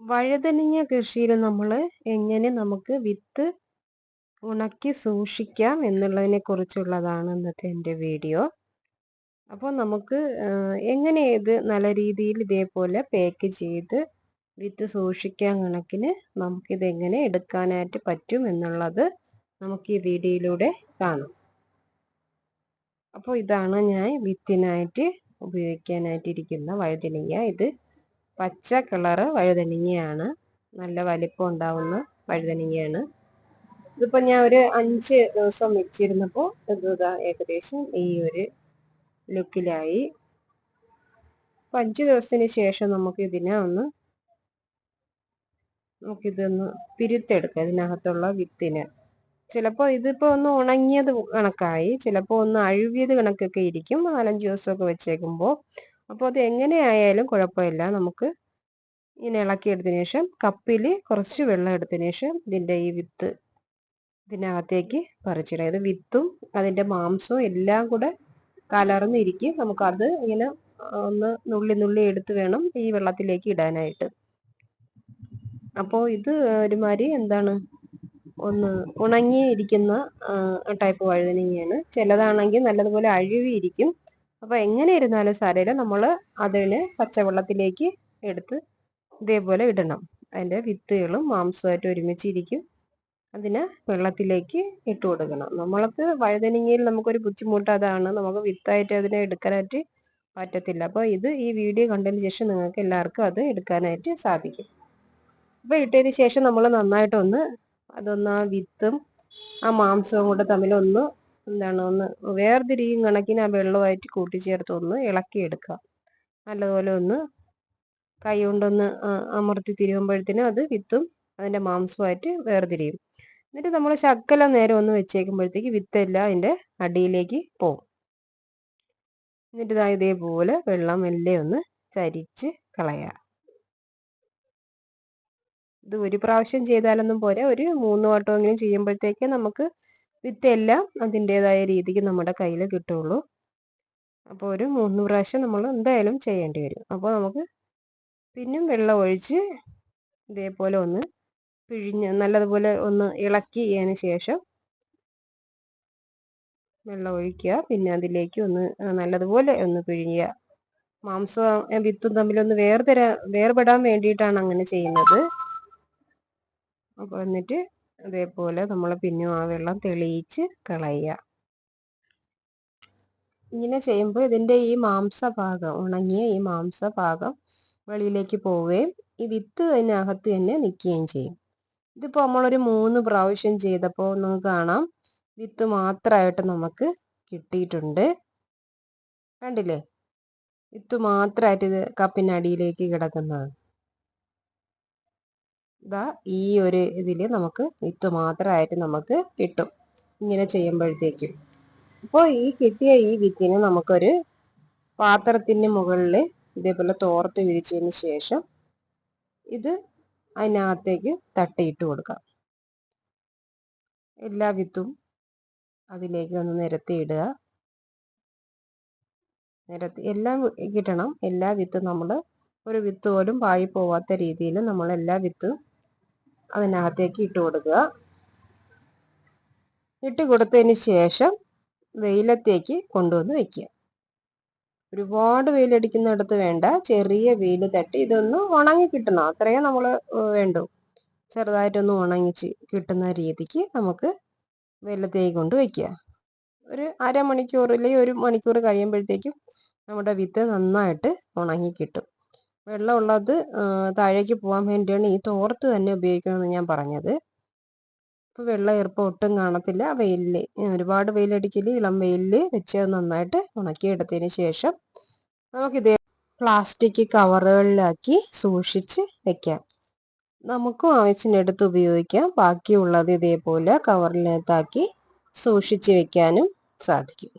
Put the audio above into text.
വഴുതനങ്ങ കൃഷിയിൽ നമ്മൾ എങ്ങനെ നമുക്ക് വിത്ത് ഉണക്കി സൂക്ഷിക്കാം എന്നുള്ളതിനെ കുറിച്ചുള്ളതാണ് ഇന്നത്തെ എന്റെ വീഡിയോ. അപ്പോൾ നമുക്ക് എങ്ങനെ ഇത് നല്ല രീതിയിൽ ഇതേപോലെ പാക്ക് ചെയ്ത് വിത്ത് സൂക്ഷിക്കാൻ കണക്കിന് നമുക്കിതെങ്ങനെ എടുക്കാനായിട്ട് പറ്റും എന്നുള്ളത് നമുക്ക് ഈ വീഡിയോയിലൂടെ കാണാം. അപ്പോൾ ഇതാണ് ഞാൻ വിത്തിനായിട്ട് ഉപയോഗിക്കാനായിട്ടിരിക്കുന്ന വഴുതനങ്ങ. ഇത് പച്ച കളറ് വഴുതനങ്ങയാണ്. നല്ല വലിപ്പം ഉണ്ടാവുന്ന വഴുതനങ്ങയാണ്. ഇതിപ്പോ ഞാൻ ഒരു അഞ്ച് ദിവസം വെച്ചിരുന്നപ്പോൾ ഇത് ഏകദേശം ഈ ഒരു ലുക്കിലായി. അപ്പം അഞ്ച് ദിവസത്തിന് ശേഷം നമുക്ക് ഇതിനെ ഒന്ന് നമുക്കിതൊന്ന് പിരിത്തെടുക്കാം ഇതിനകത്തുള്ള വിത്തിനെ. ചിലപ്പോ ഇതിപ്പോ ഒന്ന് ഉണങ്ങിയത് കണക്കായി. ചിലപ്പോ ഒന്ന് അഴുകിയത് കണക്കൊക്കെ ഇരിക്കും. നാലഞ്ച് ദിവസമൊക്കെ വെച്ചേക്കുമ്പോൾ അപ്പോൾ അത് എങ്ങനെയായാലും കുഴപ്പമില്ല. നമുക്ക് ഇങ്ങനെ ഇളക്കിയെടുത്തതിന് ശേഷം കപ്പിൽ കുറച്ച് വെള്ളം എടുത്തതിന് ശേഷം ഇതിന്റെ ഈ വിത്ത് ഇതിനകത്തേക്ക് പറിച്ചിടുക. ഇത് വിത്തും അതിന്റെ മാംസവും എല്ലാം കൂടെ കലർന്നിരിക്കും. നമുക്കത് ഇങ്ങനെ ഒന്ന് നുള്ളി നുള്ളി എടുത്ത് വേണം ഈ വെള്ളത്തിലേക്ക് ഇടാനായിട്ട്. അപ്പോൾ ഇത് ഒരുമാതിരി എന്താണ്? ഒന്ന് ഉണങ്ങിയിരിക്കുന്ന ടൈപ്പ് വഴുതനങ്ങയാണ്. ചിലതാണെങ്കിൽ നല്ലതുപോലെ അഴുവിയിരിക്കും അപ്പോൾ എങ്ങനെ ഇരുന്നാലും സാരമില്ല. നമ്മൾ അതിന് പച്ചവെള്ളത്തിലേക്ക് എടുത്ത് ഇതേപോലെ ഇടണം. അതിന്റെ വിത്തുകളും മാംസമായിട്ട് ഒരുമിച്ചിരിക്കും. അതിന് വെള്ളത്തിലേക്ക് ഇട്ട് കൊടുക്കണം. നമ്മൾക്ക് വഴുതനങ്ങയിൽ നമുക്കൊരു ബുദ്ധിമുട്ട് അതാണ്. നമുക്ക് വിത്തായിട്ട് അതിനെ എടുക്കാനായിട്ട് പറ്റത്തില്ല. അപ്പോൾ ഇത് ഈ വീഡിയോ കണ്ടതിന് ശേഷം നിങ്ങൾക്ക് എല്ലാവർക്കും അത് എടുക്കാനായിട്ട് സാധിക്കും. അപ്പോൾ ഇട്ടതിന് ശേഷം നമ്മൾ നന്നായിട്ടൊന്ന് അതൊന്ന് ആ വിത്തും ആ മാംസവും കൂടെ തമ്മിലൊന്ന് എന്താണ് ഒന്ന് വേർതിരിയും കണക്കിന് ആ വെള്ളമായിട്ട് കൂട്ടിച്ചേർത്ത് ഒന്ന് ഇളക്കിയെടുക്കുക നല്ലതുപോലെ ഒന്ന് കൈ കൊണ്ടൊന്ന് അമർത്തി തിരുവുമ്പോഴത്തേനും അത് വിത്തും അതിന്റെ മാംസവുമായിട്ട് വേർതിരിയും. എന്നിട്ട് നമ്മൾ ശക്കല നേരം ഒന്ന് വെച്ചേക്കുമ്പോഴത്തേക്ക് വിത്തെല്ലാം അതിന്റെ അടിയിലേക്ക് പോകും. എന്നിട്ട് ഇതാ ഇതേപോലെ വെള്ളം മെല്ലെ ഒന്ന് ചരിച്ച് കളയുക ഇത് ഒരു പ്രാവശ്യം ചെയ്താലൊന്നും പോരാ. ഒരു മൂന്ന് വട്ടമെങ്കിലും ചെയ്യുമ്പോഴത്തേക്ക് നമുക്ക് വിത്തെല്ലാം അതിന്റെതായ രീതിക്ക് നമ്മുടെ കയ്യിൽ കിട്ടുള്ളൂ. അപ്പോൾ ഒരു മൂന്ന് പ്രാവശ്യം നമ്മൾ എന്തായാലും ചെയ്യേണ്ടി വരും. അപ്പോൾ നമുക്ക് പിന്നും വെള്ളം ഒഴിച്ച് ഇതേപോലെ ഒന്ന് പിഴിഞ്ഞ് നല്ലതുപോലെ ഒന്ന് ഇളക്കിയതിന് ശേഷം വെള്ളം ഒഴിക്കുക. പിന്നെ അതിലേക്ക് ഒന്ന് നല്ലതുപോലെ ഒന്ന് പിഴിയുക. മാംസവും വിത്തും തമ്മിലൊന്ന് വേർതരാ വേർപെടാൻ വേണ്ടിയിട്ടാണ് അങ്ങനെ ചെയ്യുന്നത്. അപ്പോൾ എന്നിട്ട് അതേപോലെ നമ്മൾ പിന്നെയും ആ വെള്ളം തെളിയിച്ച് കളയുക. ഇങ്ങനെ ചെയ്യുമ്പോൾ ഇതിന്റെ ഈ മാംസഭാഗം ഉണങ്ങിയ ഈ മാംസഭാഗം വെളിയിലേക്ക് പോവുകയും ഈ വിത്ത് അതിനകത്ത് തന്നെ നിൽക്കുകയും ചെയ്യും. ഇതിപ്പോൾ നമ്മളൊരു മൂന്ന് പ്രാവശ്യം ചെയ്തപ്പോൾ നമുക്ക് കാണാം. വിത്ത് മാത്രമായിട്ട് നമുക്ക് കിട്ടിയിട്ടുണ്ട്. കണ്ടില്ലേ? വിത്ത് മാത്രമായിട്ട് ഇത് കപ്പിനടിയിലേക്ക് കിടക്കുന്നത് ഇതാ ഈ ഒരു ഇതിൽ നമുക്ക് വിത്ത് മാത്രമായിട്ട് നമുക്ക് കിട്ടും. ഇങ്ങനെ ചെയ്യുമ്പോഴത്തേക്കും. അപ്പോൾ ഈ കിട്ടിയ ഈ വിത്തിനെ നമുക്കൊരു പാത്രത്തിന് മുകളിൽ ഇതേപോലെ തോർത്ത് വിരിച്ചതിന് ശേഷം ഇത് അതിനകത്തേക്ക് തട്ടിയിട്ട് കൊടുക്കാം. എല്ലാ വിത്തും അതിലേക്ക് ഒന്ന് നിരത്തി ഇടുക. നിരത്തി എല്ലാം കിട്ടണം. എല്ലാ വിത്തും നമ്മൾ ഒരു വിത്ത് പോലും പാഴി പോവാത്ത രീതിയിൽ നമ്മൾ എല്ലാ വിത്തും അതിനകത്തേക്ക് ഇട്ട് കൊടുക്കുക. ഇട്ട് കൊടുത്തതിന് ശേഷം വെയിലത്തേക്ക് കൊണ്ടുവന്ന് വെക്കുക. ഒരുപാട് വെയിലടിക്കുന്നിടത്ത് വേണ്ട ചെറിയ വെയിൽ തട്ടി ഇതൊന്ന് ഉണങ്ങി കിട്ടണം. അത്രയും നമ്മൾ വേണ്ടു. ചെറുതായിട്ടൊന്ന് ഉണങ്ങിച്ച് കിട്ടുന്ന രീതിക്ക് നമുക്ക് വെയിലത്തേക്ക് കൊണ്ട് വയ്ക്കുക ഒരു അരമണിക്കൂർ അല്ലെങ്കിൽ ഒരു മണിക്കൂർ കഴിയുമ്പോഴത്തേക്കും നമ്മുടെ വിത്ത് നന്നായിട്ട് ഉണങ്ങി കിട്ടും. വെള്ളമുള്ളത് താഴേക്ക് പോകാൻ വേണ്ടിയാണ് ഈ തോർത്ത് തന്നെ ഉപയോഗിക്കണമെന്ന് ഞാൻ പറഞ്ഞത്. ഇപ്പോൾ വെള്ളം ഈർപ്പം ഒട്ടും കാണത്തില്ല. വെയിലിൽ ഒരുപാട് വെയിലടിക്കൽ ഇളം വെയിലിൽ വെച്ച് നന്നായിട്ട് ഉണക്കിയെടുത്തതിന് ശേഷം നമുക്കിതേ പ്ലാസ്റ്റിക് കവറുകളിലാക്കി സൂക്ഷിച്ച് വെക്കാം. നമുക്കും ആവശ്യത്തിനെടുത്ത് ഉപയോഗിക്കാം. ബാക്കിയുള്ളത് ഇതേപോലെ കവറിനകത്താക്കി സൂക്ഷിച്ച് വെക്കാനും സാധിക്കും.